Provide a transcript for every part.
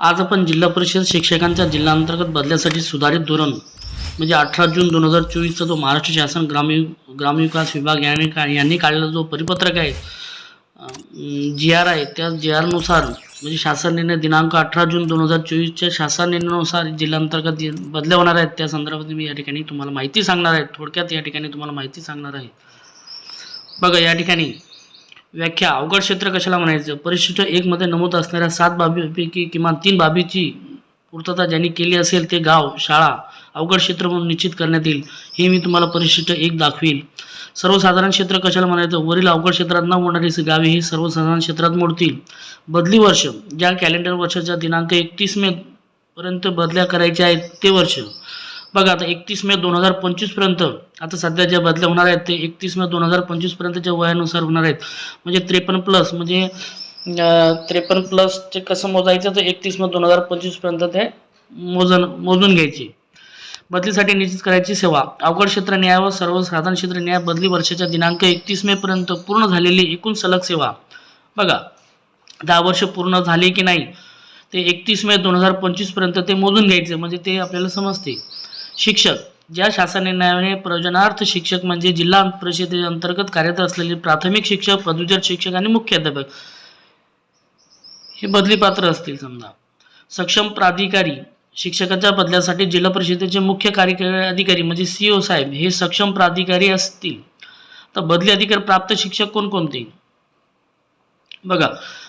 आज आपण जिल्हा परिषद शिक्षकांच्या जिल्हांतर्गत बदल्यासाठी सुधारित धोरण म्हणजे अठरा जून दोन हजार चोवीसचा जो महाराष्ट्र शासन ग्रामीण ग्रामविकास विभाग याने का यांनी काढलेला जो परिपत्रक आहे जी आर आहे त्या जी आरनुसार म्हणजे शासन निर्णय दिनांक अठरा जून दोन हजार चोवीसच्या शासन निर्णयानुसार जिल्हांतर्गत बदल्या होणार आहेत त्या संदर्भात मी या ठिकाणी तुम्हाला माहिती सांगणार आहे. थोडक्यात या ठिकाणी तुम्हाला माहिती सांगणार आहे. बघा या ठिकाणी व्याख्या अवघड क्षेत्र कशाला म्हणायचं? परिशिष्ट एकमध्ये नमूद असणाऱ्या सात बाबीपैकी किमान तीन बाबीची पूर्तता ज्यांनी केली असेल ते गाव शाळा अवघड क्षेत्र म्हणून निश्चित करण्यात येईल. हे मी तुम्हाला परिशिष्ट एक दाखवील सर्वसाधारण क्षेत्र कशाला म्हणायचं? वरील अवघड क्षेत्रात न मोडणारी गावे ही सर्वसाधारण क्षेत्रात मोडतील. बदली वर्ष ज्या कॅलेंडर वर्षाच्या दिनांक एकतीस मे पर्यंत बदल्या करायच्या आहेत ते वर्ष. बघा आता एकतीस मे दोन हजार पंचवीसपर्यंत आता सध्या ज्या बदल्या होणार आहेत ते एकतीस मे दोन हजार पंचवीसपर्यंतच्या वयानुसार होणार आहेत. म्हणजे त्रेपन्न प्लस म्हणजे त्रेपन्न प्लसचे कसं मोजायचं तर एकतीस मे दोन हजार पंचवीसपर्यंत ते मोजन मोजून घ्यायचे. बदलीसाठी निश्चित करायची सेवा. अवघड क्षेत्र न्याय व सर्वसाधारण क्षेत्र न्याय बदली वर्षाच्या दिनांक एकतीस मे पर्यंत पूर्ण झालेली एकूण सलग सेवा. बघा दहा वर्ष पूर्ण झाले की नाही ते एकतीस मे दोन हजार पंचवीसपर्यंत ते मोजून घ्यायचे म्हणजे ते आपल्याला समजते. शिक्षक. ज्या शासन निर्णयाने प्रयोजनार्थ शिक्षक म्हणजे जिल्हा परिषदे अंतर्गत कार्यरत असलेले प्राथमिक शिक्षक पदवीधर शिक्षक आणि मुख्याध्यापक हे बदली पात्र असतील समजा. सक्षम प्राधिकारी शिक्षकाच्या बदल्यासाठी जिल्हा परिषदेचे मुख्य कार्यकारी अधिकारी म्हणजे सी ओ साहेब हे सक्षम प्राधिकारी असतील. तर बदली अधिकार प्राप्त शिक्षक कोणकोणते बघा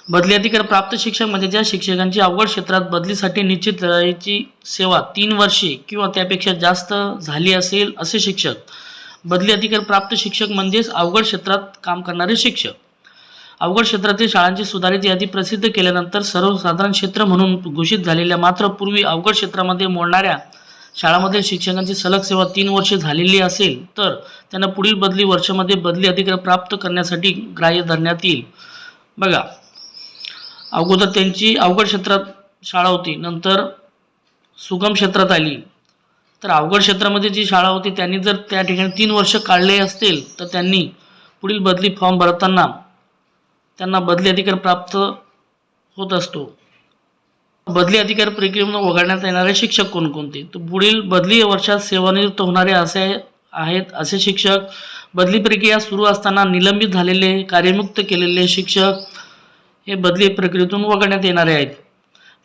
बदली अधिकार प्राप्त शिक्षक म्हणजे ज्या शिक्षकांची अवघड क्षेत्रात बदलीसाठी निश्चित राहायची सेवा तीन वर्षे किंवा त्यापेक्षा जास्त झाली असेल असे शिक्षक. बदली अधिकार प्राप्त शिक्षक म्हणजेच अवघड क्षेत्रात काम करणारे शिक्षक. अवघड क्षेत्रातील शाळांची सुधारित यादी प्रसिद्ध केल्यानंतर सर्वसाधारण क्षेत्र म्हणून घोषित झालेल्या मात्र पूर्वी अवघड क्षेत्रामध्ये मोडणाऱ्या शाळामधील शिक्षकांची सलग सेवा तीन वर्षे झालेली असेल तर त्यांना पुढील बदली वर्षामध्ये बदली अधिकार प्राप्त करण्यासाठी ग्राह्य धरण्यात येईल. बघा अगोदर त्यांची अवघड क्षेत्रात शाळा होती नंतर सुगम क्षेत्रात आली. तर अवघड क्षेत्रामध्ये जी शाळा होती त्यांनी जर त्या ठिकाणी तीन वर्ष काढले असतील तर त्यांनी पुढील बदली फॉर्म भरताना त्यांना बदली अधिकार प्राप्त होत असतो. बदली अधिकार प्रक्रियेमधून वगळण्यात येणारे शिक्षक कोणकोणते? तर पुढील बदली वर्षात सेवानिवृत्त होणारे असे आहेत असे शिक्षक बदली प्रक्रिया सुरू असताना निलंबित झालेले कार्यमुक्त केलेले शिक्षक हे बदली प्रक्रियेतून वगळण्यात येणारे आहेत.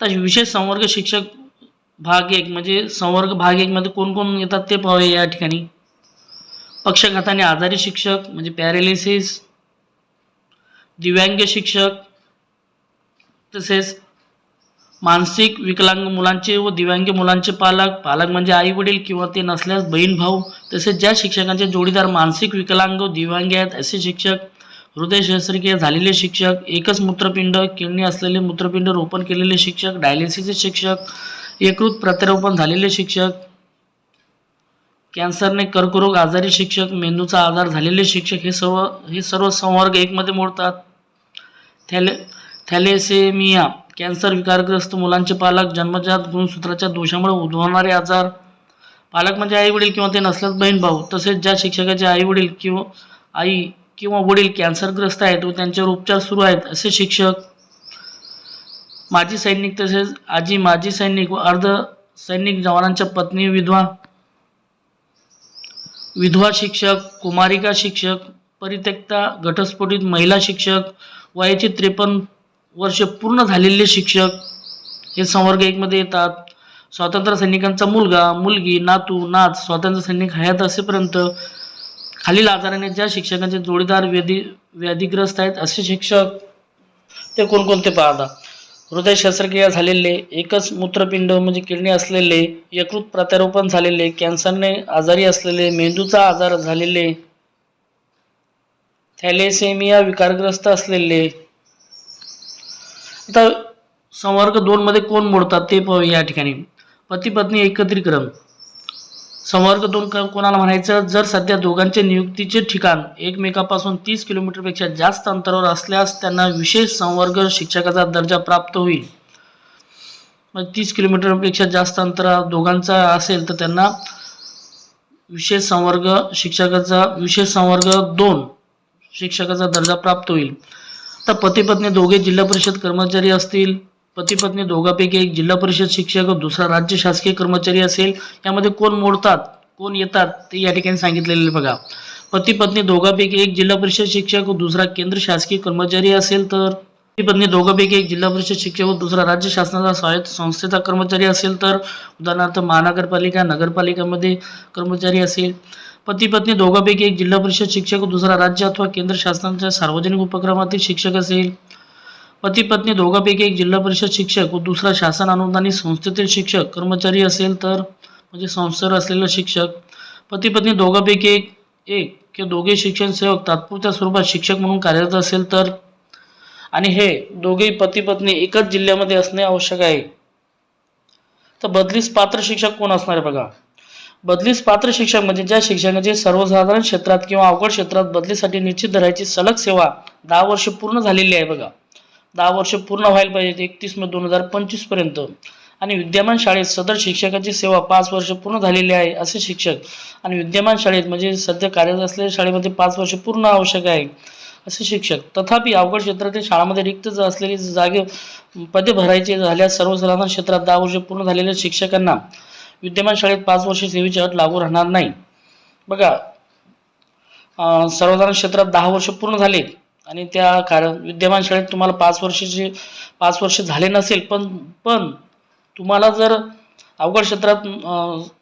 तर विशेष संवर्ग शिक्षक भाग एक म्हणजे संवर्ग भाग एकमध्ये कोण कोण येतात ते पाहूया या ठिकाणी. पक्षघाताने आजारी शिक्षक म्हणजे पॅरेलिसिस दिव्यांग शिक्षक तसेच मानसिक विकलांग मुलांचे व दिव्यांग मुलांचे पालक पालक म्हणजे आई वडील किंवा ते नसल्यास बहीण भाऊ तसेच ज्या शिक्षकांचे जोडीदार मानसिक विकलांग व दिव्यांग आहेत असे शिक्षक हृदय शस्त्रक्रिया झालेले शिक्षक एकच मूत्रपिंड किडनी असलेले मूत्रपिंड रोपण केलेले शिक्षक डायलिसिसचे शिक्षक यकृत प्रत्यारोपण झालेले शिक्षक कॅन्सरने कर्करोग आजारी शिक्षक मेंदूचा आजार झालेले शिक्षक हे सर्व हे सर्व संवर्ग एकमध्ये मोडतात. थॅले थॅलेसेमिया कॅन्सर विकारग्रस्त मुलांचे पालक जन्मजात गुणसूत्राच्या दोषामुळे उद्भवणारे आजार. पालक म्हणजे आई वडील किंवा ते नसल्यास बहीण भाऊ. तसेच ज्या शिक्षकाचे आई वडील किंवा आई किंवा वडील कॅन्सरग्रस्त आहेत व त्यांच्यावर उपचार सुरू आहेत असे शिक्षक माजी सैनिक तसेच आजी माजी सैनिक व अर्ध सैनिक जवानांच्या पत्नी विधवा विधवा शिक्षक कुमारिका शिक्षक परित्यक्ता घटस्फोटित महिला शिक्षक वयाची त्रेपन्न वर्ष पूर्ण झालेले शिक्षक हे संवर्ग एकमध्ये येतात. स्वातंत्र्य सैनिकांचा मुलगा मुलगी नातू नात स्वातंत्र्य सैनिक हयात असेपर्यंत खालील आजाराने ज्या शिक्षकांचे जोडीदार व्याधी व्याधीग्रस्त आहेत असे शिक्षक ते कोणकोणते पाहता? हृदय शस्त्रक्रिया झालेले एकच मूत्रपिंड म्हणजे किडनी असलेले यकृत प्रत्यारोपण झालेले कॅन्सरने आजारी असलेले मेंदूचा आजार झालेले थॅलेसेमिया विकारग्रस्त असलेले आता संवर्ग दोन मध्ये कोण मोडतात ते पाहूया या ठिकाणी. पती पत्नी एकत्रीकरण. संवर्ग दोन कोणाला म्हणायचं? जर सध्या दोघांचे नियुक्तीचे ठिकाण एकमेकापासून तीस किलोमीटरपेक्षा जास्त अंतरावर असल्यास त्यांना विशेष संवर्ग शिक्षकाचा दर्जा प्राप्त होईल. मग तीस किलोमीटरपेक्षा जास्त अंतरा दोघांचा असेल तर त्यांना विशेष संवर्ग शिक्षकाचा विशेष संवर्ग दोन शिक्षकाचा दर्जा प्राप्त होईल. तर पती पत्नी दोघे जिल्हा परिषद कर्मचारी असतील. पती पत्नी दोघांपैकी एक जिल्हा परिषद शिक्षक दुसरा राज्य शासकीय कर्मचारी असेल. यामध्ये कोण मोडतात कोण येतात ते या ठिकाणी सांगितलेले आहे बघा. पती पत्नी दोघांपैकी एक जिल्हा परिषद शिक्षक व दुसरा केंद्र शासकीय कर्मचारी असेल तर. पती पत्नी दोघांपैकी एक जिल्हा परिषद शिक्षक व दुसरा राज्य शासनाचा स्वायत्त संस्थेचा कर्मचारी असेल तर. उदाहरणार्थ महानगरपालिका नगरपालिकामध्ये कर्मचारी असेल. पती पत्नी दोघांपैकी एक जिल्हा परिषद शिक्षक दुसरा राज्य अथवा केंद्र शासनाच्या सार्वजनिक उपक्रमातील शिक्षक असेल पती पत्नी दोघांपैकी एक जिल्हा परिषद शिक्षक व दुसरा शासन अनुदानित संस्थेतील शिक्षक कर्मचारी असेल तर म्हणजे संस्थेवर असलेला शिक्षक. पती पत्नी दोघांपैकी एक एक किंवा दोघे शिक्षण सेवक तात्पुरत्या स्वरूपात शिक्षक म्हणून कार्यरत असेल तर आणि हे दोघेही पती पत्नी एकाच जिल्ह्यामध्ये असणे आवश्यक आहे. तर बदलीस पात्र शिक्षक कोण असणार आहे बघा? बदलीस पात्र शिक्षक म्हणजे ज्या शिक्षकाची सर्वसाधारण क्षेत्रात किंवा अवघड क्षेत्रात बदलीसाठी निश्चित धरायची सलग सेवा दहा वर्ष पूर्ण झालेली आहे बघा. दहा वर्ष पूर्ण व्हायला पाहिजे एकतीस मे दोन हजार पंचवीसपर्यंत. आणि विद्यमान शाळेत सदर शिक्षकाची सेवा पाच वर्ष पूर्ण झालेली आहे असे शिक्षक आणि विद्यमान शाळेत म्हणजे सध्या कार्यरत असलेल्या शाळेमध्ये पाच वर्ष पूर्ण आवश्यक आहे असे शिक्षक. तथापि अवघड क्षेत्रातील शाळांमध्ये रिक्त असलेली जागे पदे भरायचे झाल्यास सर्वसाधारण क्षेत्रात दहा वर्ष पूर्ण झालेल्या शिक्षकांना विद्यमान शाळेत पाच वर्ष सेवेची अट लागू राहणार नाही. बघा सर्वसाधारण क्षेत्रात दहा वर्ष पूर्ण झाले आणि त्या कारण विद्यमान शाळेत तुम्हाला पाच वर्षाचे पाच वर्ष झाले नसेल पण पण तुम्हाला जर अवघड क्षेत्रात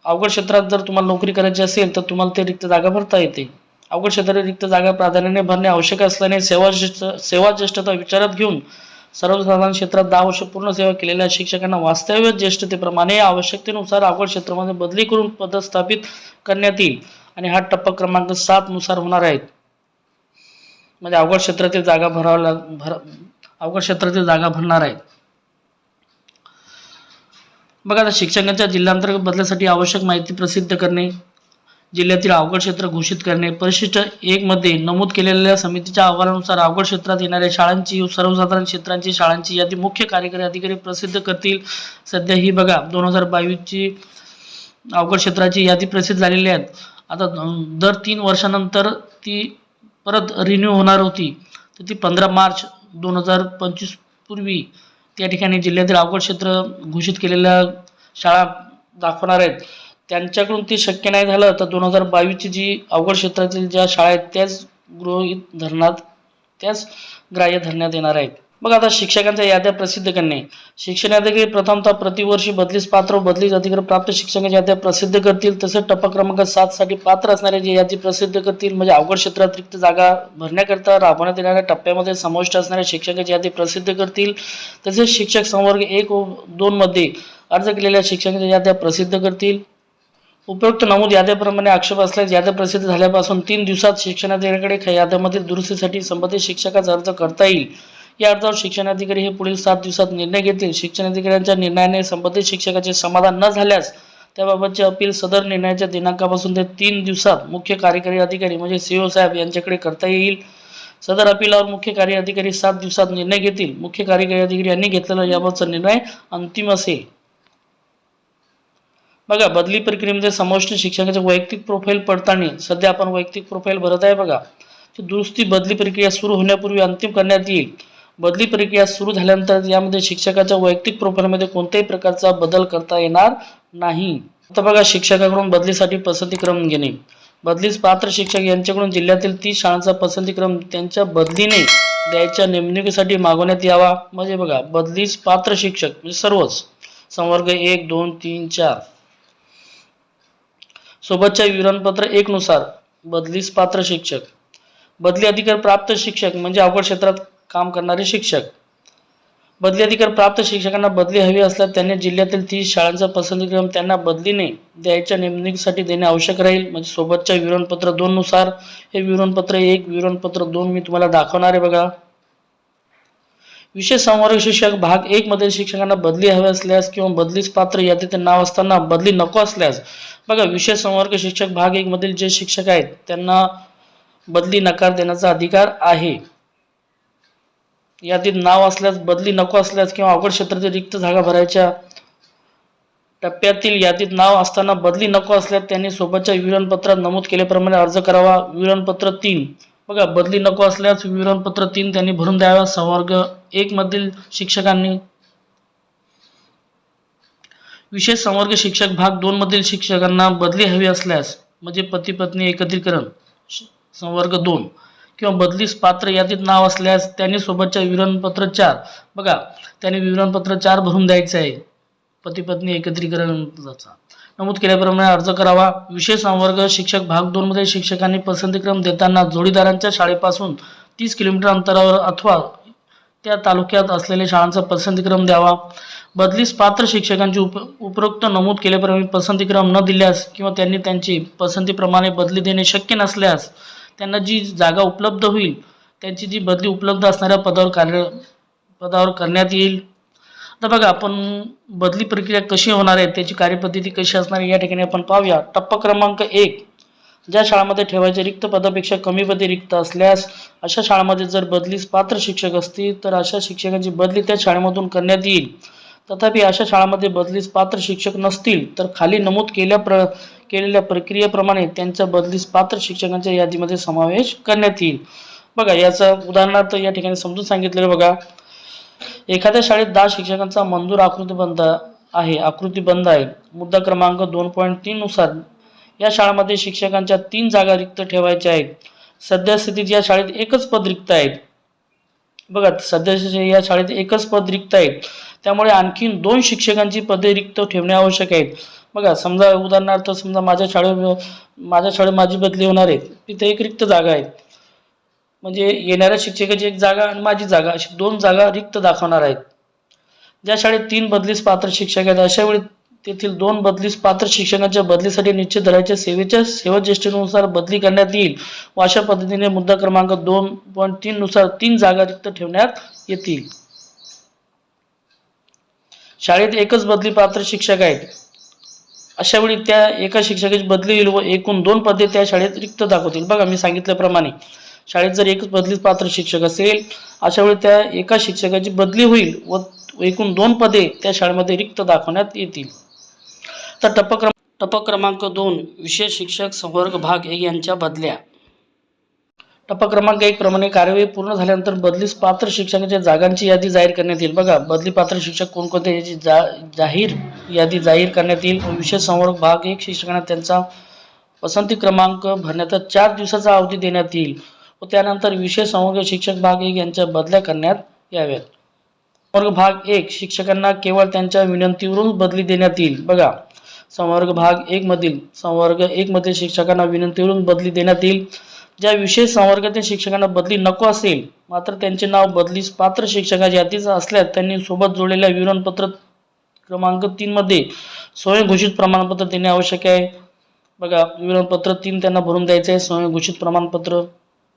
अवघड क्षेत्रात जर तुम्हाला नोकरी करायची असेल तर तुम्हाला ते रिक्त जागा भरता येते. अवघड क्षेत्रात रिक्त जागा प्राधान्याने भरणे आवश्यक असल्याने सेवा सेवा ज्येष्ठता विचारात घेऊन सर्वसाधारण क्षेत्रात दहा वर्ष पूर्ण सेवा केलेल्या शिक्षकांना वास्तव्य ज्येष्ठतेप्रमाणे आवश्यकतेनुसार अवघड क्षेत्रामध्ये बदली करून पदस्थापित करण्यात येईल. आणि हा टप्पा क्रमांक सात नुसार होणार आहेत म्हणजे अवघड क्षेत्रातील जागा भरावा लाग भर अवघड क्षेत्रातील जागा भरणार आहेत बघा आता शिक्षकांच्या जिल्हांतर्गत बदलासाठी आवश्यक माहिती प्रसिद्ध करणे जिल्ह्यातील अवघड क्षेत्र घोषित करणे. परिशिष्ट एक मध्ये नमूद केलेल्या समितीच्या अहवालानुसार अवघड क्षेत्रात येणाऱ्या शाळांची सर्वसाधारण क्षेत्रांची शाळांची यादी मुख्य कार्यकारी अधिकारी प्रसिद्ध करतील. सध्या ही बघा दोन हजार बावीसची अवघड क्षेत्राची यादी प्रसिद्ध झालेली आहेत. आता दर तीन वर्षानंतर ती परत रिन्यू होणार होती. तर ती पंधरा मार्च दोन हजार पंचवीस पूर्वी त्या ठिकाणी जिल्ह्यातील अवघड क्षेत्र घोषित केलेल्या शाळा दाखवणार आहेत. त्यांच्याकडून ते शक्य नाही झालं तर दोन हजार बावीसची जी अवघड क्षेत्रातील ज्या शाळा आहेत त्याच गृहीत धरणात त्याच ग्राह्य धरण्यात येणार आहेत. मग आता शिक्षकांच्या याद्या प्रसिद्ध करणे. शिक्षण अधिकारी प्रथमतः प्रतिवर्षी बदलीस पात्र बदलीस अधिकार प्राप्त शिक्षकांच्या याद्या प्रसिद्ध करतील. तसेच टप्पा क्रमांक सात साठी पात्र असणारे जे यादी प्रसिद्ध करतील म्हणजे अवघड क्षेत्रात रिक्त जागा भरण्याकरिता राबवण्यात येणाऱ्या टप्प्यामध्ये समाविष्ट असणाऱ्या शिक्षकांची यादी प्रसिद्ध करतील. तसेच शिक्षक संवर्ग एक व दोन मध्ये अर्ज केलेल्या शिक्षकांच्या याद्या प्रसिद्ध करतील. उपयुक्त नमूद याद्याप्रमाणे आक्षेप असल्यास याद्या प्रसिद्ध झाल्यापासून तीन दिवसात शिक्षणाधिकाऱ्याकडे ख- याद्यामधील दुरुस्तीसाठी संबंधित शिक्षकाचा अर्ज करता येईल. या अर्जावर शिक्षणाधिकारी हे पुढील सात दिवसात निर्णय घेतील. शिक्षणाधिकाऱ्यांच्या निर्णयाने संबंधित शिक्षकाचे समाधान न झाल्यास त्याबाबतचे अपील सदर निर्णयाच्या दिनांकापासून ते तीन दिवसात मुख्य कार्यकारी अधिकारी म्हणजे सीओ साहेब यांच्याकडे करता येईल. सदर अपिलावर मुख्य कार्य अधिकारी सात दिवसात निर्णय घेतील. मुख्य कार्यकारी अधिकारी यांनी घेतलेला याबाबतचा निर्णय अंतिम असेल. बघा बदली प्रक्रियेमध्ये समाविष्ट शिक्षकाचे वैयक्तिक प्रोफाईल पडताळणी. सध्या आपण वैयक्तिक प्रोफाईल भरत आहे बघा. दुरुस्ती बदली प्रक्रिया सुरू होण्यापूर्वी अंतिम करण्यात येईल. बदली प्रक्रिया सुरू झाल्यानंतर यामध्ये शिक्षकाच्या वैयक्तिक प्रोफाईलमध्ये कोणत्याही प्रकारचा बदल करता येणार नाही. आता बघा शिक्षकाकडून बदलीसाठी पसंतीक्रम घेणे. बदलीस पात्र शिक्षक यांच्याकडून जिल्ह्यातील तीस शाळांचा पसंतीक्रम त्यांच्या बदलीने द्यायच्या नेमणुकीसाठी मागवण्यात यावा. म्हणजे बघा बदलीस पात्र शिक्षक म्हणजे सर्वच. संवर्ग एक दोन तीन चार. सोबतच्या विवरणपत्र एकनुसार. बदलीस पात्र शिक्षक. बदली अधिकार प्राप्त शिक्षक म्हणजे अवघड क्षेत्रात काम करणारे शिक्षक. बदली अधिकार प्राप्त शिक्षकांना बदली हवी असल्यास त्यांनी जिल्ह्यातील तीस शाळांचा पसंतीक्रम त्यांना बदलीने द्यायच्या नेमणुकीसाठी देणे आवश्यक राहील. म्हणजे सोबतच्या विवरणपत्र दोननुसार. हे विवरणपत्र एक विवरणपत्र दोन मी तुम्हाला दाखवणार आहे बघा. विशेष संवर्ग शिक्षक भाग एक मधील शिक्षकांना बदली हवी असल्यास किंवा बदलीस पात्र यादीत नाव असताना बदली नको असल्यास. बघा विशेष संवर्ग शिक्षक भाग एक मधील जे शिक्षक आहेत त्यांना बदली नकार देण्याचा अधिकार आहे. यादीत नाव असल्यास बदली नको असल्यास किंवा अवघड क्षेत्रातील रिक्त जागा भरायच्या टप्प्यातील यादीत नाव असताना बदली नको असल्यास त्यांनी सोबतच्या विवरणपत्रात नमूद केल्याप्रमाणे अर्ज करावा. विवरणपत्र तीन. बघा बदली नको असल्यास विवरणपत्र तीन त्यांनी भरून द्यावा. संवर्ग एक मधील शिक्षकांनी. विशेष संवर्ग शिक्षक भाग दोन मधील शिक्षकांना बदली हवी असल्यास म्हणजे पती पत्नी एकत्रीकरण संवर्ग दोन किंवा बदलीस पात्र यादीत नाव असल्यास त्यांनी सोबतच्या विवरणपत्र चार. बघा त्यांनी विवरणपत्र चार भरून द्यायचं आहे. पती पत्नी एकत्रीकरणाचा नमूद केल्याप्रमाणे अर्ज करावा. विशेष संवर्ग शिक्षक भाग दोनमध्ये शिक्षकांनी पसंतीक्रम देताना जोडीदारांच्या शाळेपासून तीस किलोमीटर अंतरावर अथवा त्या तालुक्यात असलेल्या शाळांचा पसंतीक्रम द्यावा. बदलीस पात्र शिक्षकांची उप उपरोक्त नमूद केल्याप्रमाणे पसंतीक्रम न दिल्यास किंवा त्यांनी त्यांची पसंतीप्रमाणे बदली देणे शक्य नसल्यास त्यांना जी जागा उपलब्ध होईल त्यांची जी बदली उपलब्ध असणाऱ्या पदावर कार्य पदावर करण्यात येईल. आता बघा आपण बदली प्रक्रिया कशी होणार आहे त्याची कार्यपद्धती कशी असणार आहे या ठिकाणी आपण पाहूया. टप्पा क्रमांक एक. ज्या शाळेमध्ये ठेवायचे रिक्त पदापेक्षा कमी पदे रिक्त असल्यास अशा शाळामध्ये जर बदलीस पात्र शिक्षक असतील तर अशा शिक्षकांची बदली त्या शाळेमधून करण्यात येईल. तथापि अशा शाळामध्ये बदलीस पात्र शिक्षक नसतील तर खाली नमूद केल्या प्र केलेल्या प्रक्रियेप्रमाणे त्यांच्या बदलीस पात्र शिक्षकांच्या यादीमध्ये समावेश करण्यात येईल. बघा याचं उदाहरणार्थ या ठिकाणी समजून सांगितलेलं बघा. एखाद्या शाळेत दहा शिक्षकांचा मंजूर आकृतीबंध आहे. आकृतीबंध आहे. मुद्दा क्रमांक दोन पॉईंट तीन नुसार या शाळांमध्ये शिक्षकांच्या तीन जागा रिक्त ठेवायच्या आहेत. सद्यस्थितीत या शाळेत एकच पद रिक्त आहेत बघा सध्या या शाळेत एकच पद रिक्त आहे. त्यामुळे आणखीन दोन शिक्षकांची पदे रिक्त ठेवणे आवश्यक आहेत बघा समजा उदाहरणार्थ समजा माझ्या शाळेत माझ्या शाळेत माझी बदली होणार आहे. तिथे एक रिक्त जागा आहे. म्हणजे येणाऱ्या शिक्षकाची एक जागा आणि माझी जागा अशी दोन जागा रिक्त दाखवणार आहेत. ज्या शाळेत तीन बदलीस पात्र शिक्षक आहेत अशा वेळी तेथील दोन बदलीस पात्र शिक्षकांच्या बदलीसाठी निश्चित दराच्या सेवेच्या सेवा बदली करण्यात येईल व अशा पद्धतीने मुद्दा क्रमांक दोन पॉईंट तीन नुसार तीन जागा रिक्त ठेवण्यात येतील. शाळेत एकच बदली पात्र शिक्षक आहेत. अशा वेळी त्या एका शिक्षकाची बदली होईल व एकूण दोन पदे त्या शाळेत रिक्त दाखवतील. बघा मी सांगितल्याप्रमाणे. शाळेत जर एकच बदलीत पात्र शिक्षक असेल अशा वेळी त्या एका शिक्षकाची बदली होईल व एकूण दोन पदे त्या शाळेमध्ये रिक्त दाखवण्यात येतील. तर टप्पा क्रम टप्पा क्रमांक दोन विशेष शिक्षक संवर्ग भाग एक यांच्या बदल्या. टप्पा क्रमांक एक प्रमाणे कार्यवाही पूर्ण झाल्यानंतर बदलीस पात्र शिक्षकांच्या जागांची यादी जाहीर करण्यात येईल. बघा बदली पात्र शिक्षक कोणकोणते याची जा जाहीर यादी जाहीर करण्यात येईल. विशेष संवर्ग भाग एक शिक्षकांना त्यांचा पसंती क्रमांक भरण्याचा चार दिवसाचा अवधी देण्यात येईल. व त्यानंतर विशेष संवर्ग शिक्षक भाग एक यांच्या बदल्या करण्यात याव्यात. संवर्ग भाग एक शिक्षकांना केवळ त्यांच्या विनंतीवरून बदली देण्यात येईल. बघा संवर्ग भाग एक मधील संवर्ग एक मधील शिक्षकांना विनंतीवरून बदली देण्यात येईल. ज्या विशेष संवर्गातील शिक्षकांना बदली नको असेल मात्र त्यांचे नाव बदलीस पात्र शिक्षकाच्या यादीच असल्यास त्यांनी सोबत जोडलेल्या विवरणपत्र क्रमांक तीन मध्ये स्वयंघोषित प्रमाणपत्र देणे आवश्यक आहे. बघा विवरणपत्र तीन त्यांना भरून द्यायचे आहे. स्वयंघोषित प्रमाणपत्र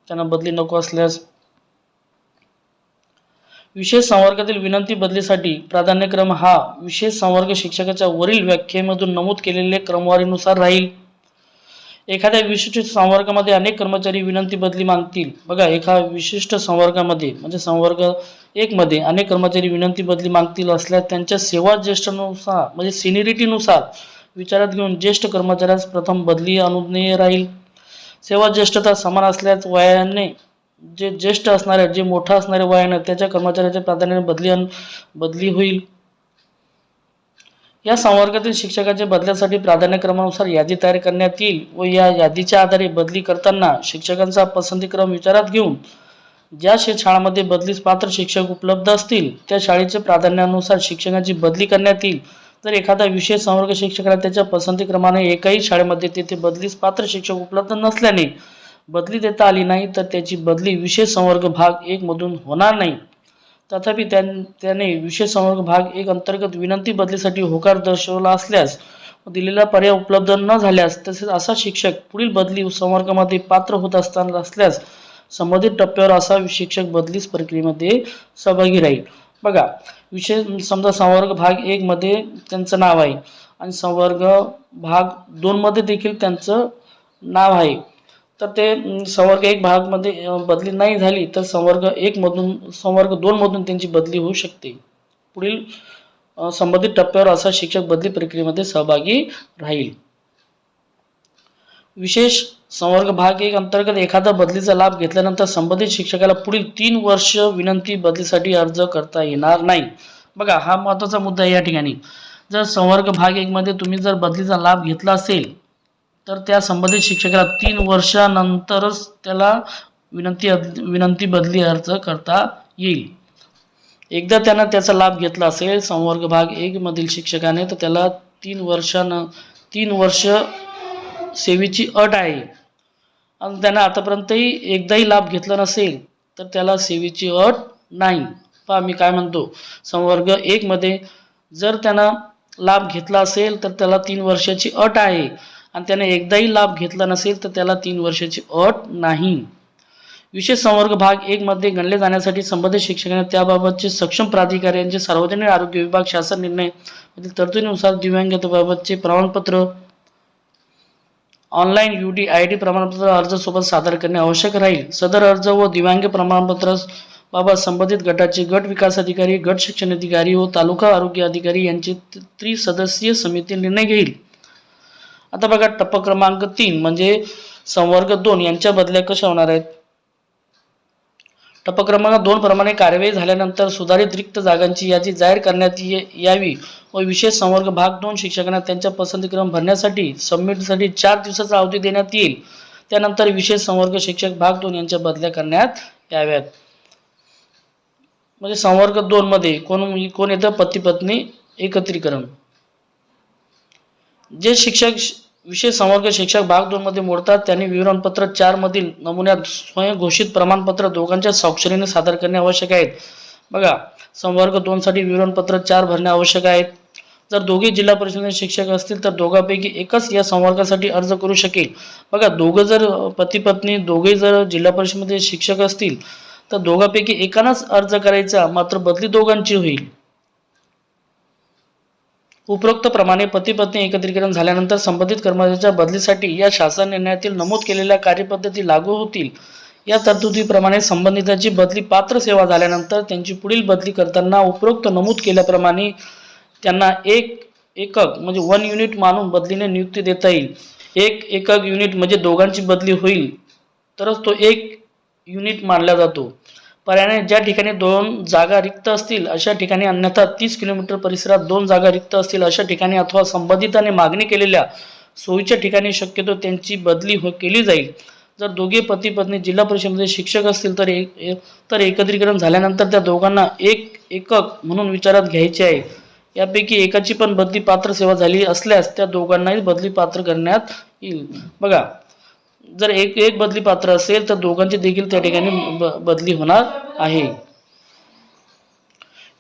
त्यांना बदली नको असल्यास. विशेष संवर्गातील विनंती बदलीसाठी प्राधान्यक्रम हा विशेष संवर्ग शिक्षकाच्या वरील व्याख्येमधून नमूद केलेल्या क्रमवारीनुसार राहील. एखाद्या विशिष्ट संवर्गामध्ये अनेक कर्मचारी विनंती बदली मागतील. बघा एका विशिष्ट संवर्गामध्ये म्हणजे संवर्ग एक मध्ये अनेक कर्मचारी विनंती बदली मागतील असल्यास त्यांच्या सेवा ज्येष्ठानुसार म्हणजे सिनिरिटीनुसार विचारात घेऊन ज्येष्ठ कर्मचाऱ्यास प्रथम बदली अनुज्ञेय राहील. सेवा ज्येष्ठता समान असल्यास वयाने जे ज्येष्ठ असणारे जे मोठं असणारे वयाने त्याच्या कर्मचाऱ्याच्या प्राधान्याने बदली बदली होईल. या संवर्गातील शिक्षकाच्या बदल्यासाठी प्राधान्यक्रमानुसार यादी तयार करण्यात येईल व या यादीच्या आधारे बदली करताना शिक्षकांचा पसंतीक्रम विचारात घेऊन ज्या शाळांमध्ये बदलीस पात्र शिक्षक उपलब्ध असतील त्या शाळेच्या प्राधान्यानुसार शिक्षकांची बदली करण्यात येईल. जर एखादा विशेष संवर्ग शिक्षकाला त्याच्या पसंतीक्रमाने एकाही शाळेमध्ये तेथे बदलीस पात्र शिक्षक उपलब्ध नसल्याने बदली देता आली नाही तर त्याची बदली विशेष संवर्ग भाग एक मधून होणार नाही. तथापि त्याने विशेष संवर्ग भाग एक अंतर्गत विनंती बदलीसाठी होकार दर्शवला असल्यास दिलेला पर्याय उपलब्ध न झाल्यास तसेच असा शिक्षक पुढील बदली संवर्गामध्ये पात्र होत असताना असल्यास संबंधित टप्प्यावर असा शिक्षक बदलीस प्रक्रियेमध्ये सहभागी राहील. बघा विशेष समजा संवर्ग भाग एक मध्ये त्यांचं नाव आहे आणि संवर्ग भाग दोन मध्ये देखील त्यांचं नाव आहे. तर ते संवर्ग एक भागमध्ये बदली नाही झाली तर संवर्ग एक मधून संवर्ग दोन मधून त्यांची बदली होऊ शकते. पुढील संबंधित टप्प्यावर असा शिक्षक बदली प्रक्रियेमध्ये सहभागी राहील. विशेष संवर्ग भाग एक अंतर्गत एखादा बदलीचा लाभ घेतल्यानंतर संबंधित शिक्षकाला पुढील तीन वर्ष विनंती बदलीसाठी अर्ज करता येणार नाही. बघा हा महत्त्वाचा मुद्दा आहे या ठिकाणी. जर संवर्ग भाग एकमध्ये तुम्ही जर बदलीचा लाभ घेतला असेल तर त्या संबंधित शिक्षकाला तीन वर्षानंतरच त्याला विनंती विनंती बदली अर्ज करता येईल. एकदा त्यानं त्याचा लाभ घेतला असेल संवर्ग भाग एकमधील शिक्षकाने तर त्याला तीन वर्षानं तीन वर्ष सेवेची अट आहे. आणि त्यांना आतापर्यंतही एकदाही लाभ घेतला नसेल तर त्याला सेवेची अट नाही. पहा मी काय म्हणतो. संवर्ग एकमध्ये जर त्यांना लाभ घेतला असेल तर त्याला तीन वर्षाची अट आहे. आणि त्याने एकदाही लाभ घेतला नसेल तर त्याला तीन वर्षाची अट नाही. विशेष संवर्ग भाग एकमध्ये गणले जाण्यासाठी संबंधित शिक्षकांना त्याबाबतचे सक्षम प्राधिकारी यांचे सार्वजनिक आरोग्य विभाग शासन निर्णय तरतुदीनुसार दिव्यांगतेबाबतचे प्रमाणपत्र online U D I D प्रमाणपत्र अर्जसोबत सादर करणे आवश्यक राहील. सदर अर्ज व दिव्यांग प्रमाणपत्र बाबत संबंधित गटाचे गट विकास अधिकारी गट शिक्षण अधिकारी व तालुका आरोग्य अधिकारी यांची त्रिसदस्यीय समिती निर्णय घेईल. आता बघा टप्पा क्रमांक तीन म्हणजे संवर्ग दोन यांच्या बदल्या कशा होणार आहेत? टप्पा क्रमांक दोन प्रमाणे कार्यवाही झाल्यानंतर सुधारित रिक्त जागांची यादी जाहीर करण्यात ये- यावी व विशेष संवर्ग भाग दोन शिक्षकांना त्यांच्या पसंतीक्रम भरण्यासाठी सबमिटसाठी चार दिवसाचा अवधी देण्यात येईल. त्यानंतर विशेष संवर्ग शिक्षक भाग दोन यांच्या बदल्या करण्यात याव्यात. म्हणजे संवर्ग दोन मध्ये कोण कोण येतं? पती पत्नी एकत्रीकरण. जे शिक्षक विशेष संवर्ग शिक्षक भाग दोन मध्ये मोडतात. त्यांनी विवरणपत्र चार मधील नमुन्यात स्वयंघोषित प्रमाणपत्र दोघांच्या स्वाक्षरीने सादर करणे आवश्यक आहेत बघा संवर्ग दोन साठी विवरणपत्र चार भरणे आवश्यक आहेत जर दोघे जिल्हा परिषदेचे शिक्षक असतील तर दोघांपैकी एकच या संवर्गासाठी अर्ज करू शकेल. बघा दोघं जर पती पत्नी दोघे जर जिल्हा परिषदेमध्ये शिक्षक असतील तर दोघांपैकी एकानंच अर्ज करायचा मात्र बदली दोघांची होईल. उपरोक्त प्रमाणे पती पत्नी एकत्रीकरण झाल्यानंतर संबंधित कर्मचाऱ्याच्या बदलीसाठी या शासन निर्णयातील नमूद केलेल्या कार्यपद्धती लागू होतील. या तरतुदीप्रमाणे संबंधिताची बदली पात्र सेवा झाल्यानंतर त्यांची पुढील बदली करताना उपरोक्त नमूद केल्याप्रमाणे त्यांना एक एकक म्हणजे वन युनिट मानून बदलीने नियुक्ती देता येईल. एक एकक युनिट म्हणजे दोघांची बदली होईल. तरच तो एक युनिट मानला जातो. पर्यायाने ज्या ठिकाणी दोन जागा रिक्त असतील अशा ठिकाणी अन्यथा तीस किलोमीटर परिसरात दोन जागा रिक्त असतील अशा ठिकाणी अथवा संबंधिताने मागणी केलेल्या सोयीच्या ठिकाणी शक्यतो त्यांची बदली हो केली जाईल. जर दोघे पती पत्नी जिल्हा परिषदेमध्ये शिक्षक असतील तर एक एक- तर एकत्रीकरण झाल्यानंतर त्या दोघांना एक एकक म्हणून विचारात घ्यायचे आहे. यापैकी एकाची पण बदली पात्र सेवा झाली असल्यास त्या दोघांनाही बदली पात्र करण्यात येईल. बघा जर एक एक बदली पात्र असेल तर दोघांची देखील त्या ठिकाणी ब- बदली होणार आहे.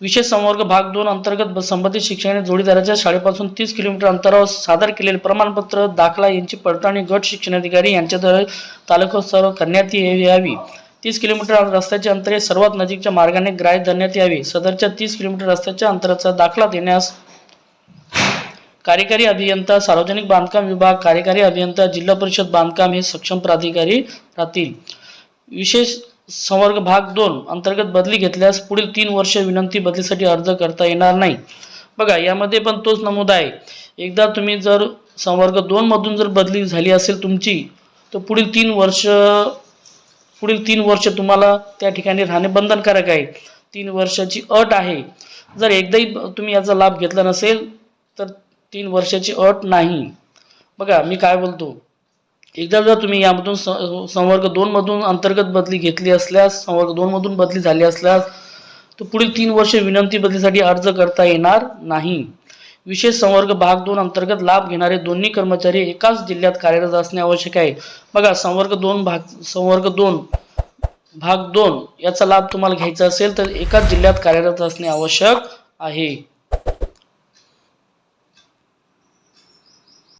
विशेष संवर्ग भाग दोन अंतर्गत संबंधित शिक्षकाने जोडीदाराच्या शाळेपासून तीस किलोमीटर अंतरावर सादर केलेले प्रमाणपत्र दाखला यांची पडताळणी गट शिक्षणाधिकारी यांच्याद्वारे तालुका करण्यात यावी. तीस किलोमीटर रस्त्याचे अंतर हे सर्वात नजीकच्या मार्गाने ग्राह्य धरण्यात यावे. सदरच्या तीस किलोमीटर रस्त्याच्या अंतराचा दाखला देण्यास कार्यकारी अभियंता सार्वजनिक बांधकाम विभाग कार्यकारी अभियंता जिल्हा परिषद बांधकाम हे सक्षम प्राधिकारी राहतील. विशेष संवर्ग भाग दोन अंतर्गत बदली घेतल्यास पुढील तीन वर्ष विनंती बदलीसाठी अर्ज करता येणार नाही. बघा यामध्ये पण तोच नमूद आहे. एकदा तुम्ही जर संवर्ग दोनमधून जर बदली झाली असेल तुमची तर पुढील तीन वर्ष पुढील तीन वर्ष तुम्हाला त्या ठिकाणी राहणे बंधनकारक आहे. तीन वर्षाची अट आहे. जर एकदाही तुम्ही याचा लाभ घेतला नसेल तर तीन वर्षाची अट नाही. बघा मी काय बोलतो? एकदा जर तुम्ही यामधून संवर्ग दोनमधून अंतर्गत बदली घेतली असल्यास संवर्ग दोनमधून बदली झाली असल्यास तर पुढील तीन वर्ष विनंती बदलीसाठी अर्ज करता येणार नाही. विशेष संवर्ग भाग दोन अंतर्गत लाभ घेणारे दोन्ही कर्मचारी एकाच जिल्ह्यात कार्यरत असणे आवश्यक आहे. बघा संवर्ग दोन भाग संवर्ग दोन भाग दोन याचा लाभ तुम्हाला घ्यायचा असेल तर एकाच जिल्ह्यात कार्यरत असणे आवश्यक आहे.